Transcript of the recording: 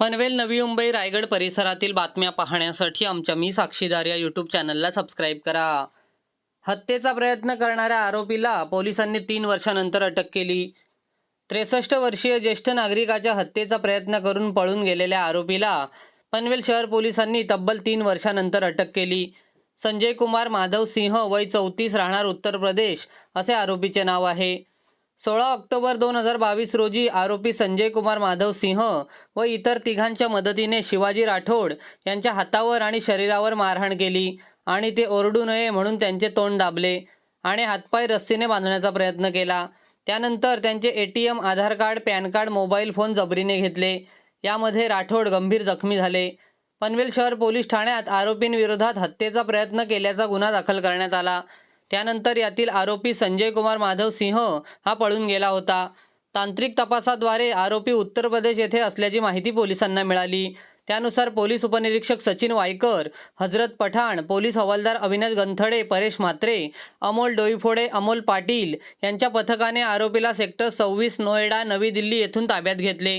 पनवेल नवी मुंबई रायगड परिसरातील बातम्या पाहण्यासाठी आमच्या मी साक्षीदार या यूट्यूब चॅनलला सबस्क्राईब करा. हत्येचा प्रयत्न करणाऱ्या आरोपीला पोलिसांनी तीन वर्षानंतर अटक केली. त्रेसष्ट वर्षीय ज्येष्ठ नागरिकाच्या हत्येचा प्रयत्न करून पळून गेलेल्या आरोपीला पनवेल शहर पोलिसांनी तब्बल तीन वर्षानंतर अटक केली. संजय कुमार माधव सिंह वय चौतीस राहणार उत्तर प्रदेश असे आरोपीचे नाव आहे. सोळा ऑक्टोबर दोन हजार बावीस रोजी आरोपी संजय कुमार माधव सिंह व इतर तिघांच्या मदतीने शिवाजी राठोड यांच्या हातावर आणि शरीरावर मारहाण केली आणि ते ओरडू नये म्हणून त्यांचे तोंड दाबले आणि हातपाय रस्सीने बांधण्याचा प्रयत्न केला. त्यानंतर त्यांचे A T M Aadhaar card PAN card mobile phone जबरीने घेतले. यामध्ये राठोड गंभीर जखमी झाले. पनवेल शहर पोलीस ठाण्यात आरोपींविरोधात हत्येचा प्रयत्न केल्याचा गुन्हा दाखल करण्यात आला. त्यानंतर यातील आरोपी संजय कुमार माधव सिंह हा पळून गेला होता. तांत्रिक तपासाद्वारे आरोपी उत्तर प्रदेश येथे असल्याची माहिती पोलिसांना मिळाली. त्यानुसार पोलीस उपनिरीक्षक सचिन वायकर हजरत पठाण पोलीस हवालदार अविनाश गंथडे परेश म्हात्रे अमोल डोईफोडे अमोल पाटील यांच्या पथकाने आरोपीला सेक्टर सव्वीस नोएडा नवी दिल्ली येथून ताब्यात घेतले.